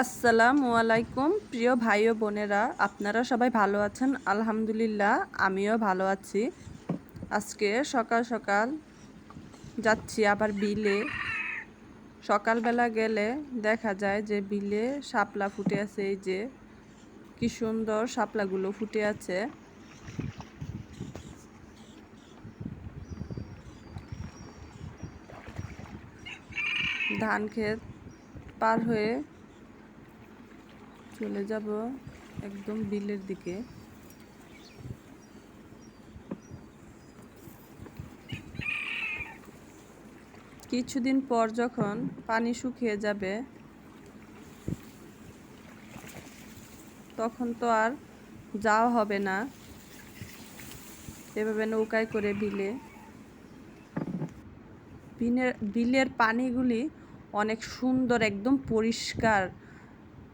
আসসালামু আলাইকুম, প্রিয় ভাই ও বোনেরা। আপনারা সবাই ভালো আছেন? আলহামদুলিল্লাহ, আমিও ভালো আছি। আজকে সকাল সকাল যাচ্ছি আবার বিলে। সকালবেলা গেলে দেখা যায় যে বিলে শাপলা ফুটে আছে, এই যে কি সুন্দর শাপলাগুলো ফুটে আছে। ধান ক্ষেত পার হয়ে চলে যাব একদম বিলের দিকে। কিছুদিন পর যখন পানি শুকিয়ে যাবে, তখন তো আর যাওয়া হবে না। এভাবে নৌকায় করে বিলে। বিলের বিলের পানিগুলি অনেক সুন্দর, একদম পরিষ্কার।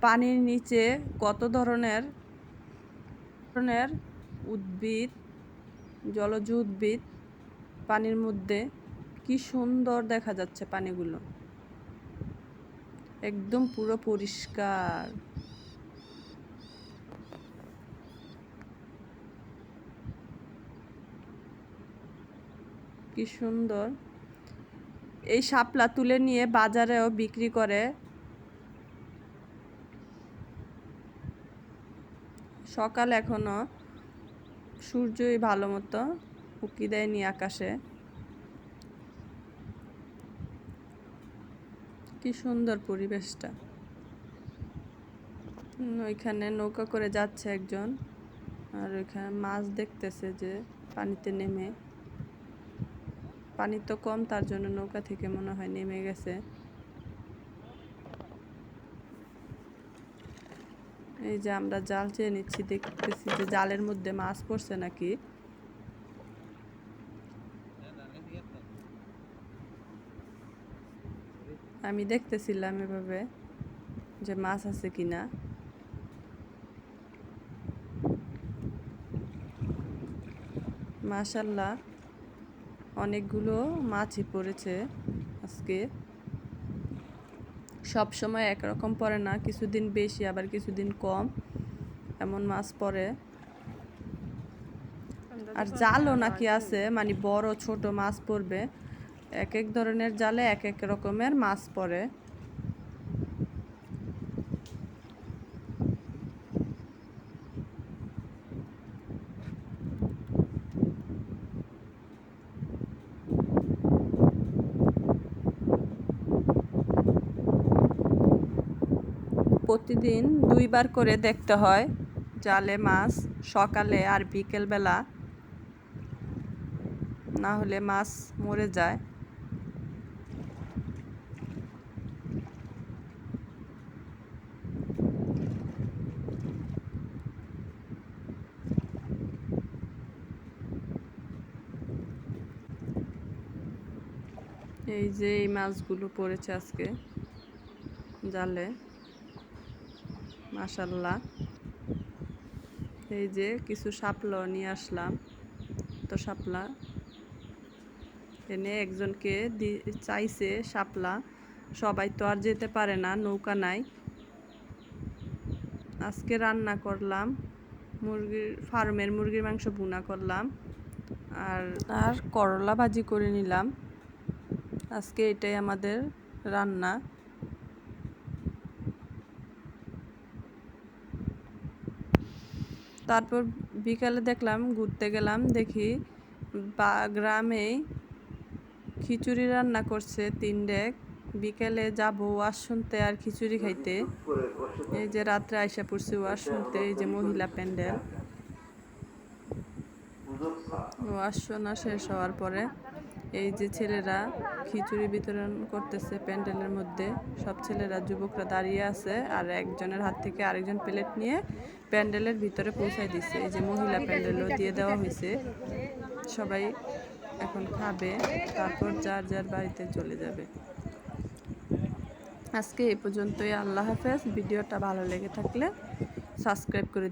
পানির নিচে কত ধরনের ধরনের উদ্ভিদ, জলজ উদ্ভিদ পানির মধ্যে কি সুন্দর দেখা যাচ্ছে পানিগুলো? একদম পুরো পরিষ্কার। কি সুন্দর। এই শাপলা তুলে নিয়ে বাজারেও বিক্রি করে সকাল এখনও। সূর্যই ভালো মতো উকি দেয়নি আকাশে। কি সুন্দর পরিবেশটা। ওইখানে নৌকা করে যাচ্ছে একজন। আর ওইখানে মাছ দেখতেছে যে পানিতে নেমে। পানি তো কম, তার জন্য নৌকা থেকে মনে হয় নেমে গেছে। এই যে আমরা জাল চেয়ে নিচ্ছি, দেখতেছি যে জালের মধ্যে মাছ পড়ছে নাকি। আমি দেখতেছিলাম এভাবে যে মাছ আছে কিনা। মাশাল্লাহ, অনেকগুলো মাছই পড়েছে আজকে। সব সময় একরকম পরে না, কিছুদিন বেশি, আবার কিছুদিন কম, এমন মাছ পরে। আর জালও নাকি আছে মানে বড় ছোট মাছ পড়বে, এক এক ধরনের জালে এক এক রকমের মাছ পড়ে। প্রতিদিন দুইবার করে দেখতে হয়, জালে মাছ, সকালে আর বিকেলবেলা। না হলে মাছ মরে যায়। এই যে এই মাছগুলো পড়েছে আজকে জালে। মাশাল্লাহ এই যে কিছু শাপলা নিয়ে আসলাম। তো শাপলা। এনে একজনকে চাইছে শাপলা। সবাই তো আর যেতে পারে না, নৌকা নাই। আজকে রান্না করলাম, মুরগির ফার্মের মুরগির মাংস বুনা করলাম। আর আর করলা ভাজি করে নিলাম। আজকে এটাই আমাদের রান্না। তারপর বিকালে দেখলাম, ঘুরতে গেলাম, দেখি বা গ্রামেই খিচুড়ি রান্না করছে তিন ডেক। বিকেলে যাব ওয়াজ শুনতে আর খিচুড়ি খাইতে। এই যে রাত্রে আইসা পড়ছে ওয়াজ শুনতে এই যে মহিলা প্যান্ডেল। ওয়াজ শোনা শেষ হওয়ার পরে এই যে ছেলেরা খিচুড়ি বিতরণ করতেছে প্যান্ডেলের মধ্যে, সব ছেলেরা, যুবকরা দাঁড়িয়ে আছে আর একজনের হাত থেকে আরেকজন প্লেট নিয়ে প্যান্ডেলের ভিতরে পৌঁছায় দিচ্ছে এই যে মহিলা প্যান্ডেলও দিয়ে দেওয়া হয়েছে। সবাই এখন খাবে, তারপর যার যার বাড়িতে চলে যাবে। আজকে এই পর্যন্তই, আল্লাহ হাফেজ। ভিডিওটা ভালো লেগে থাকলে সাবস্ক্রাইব করে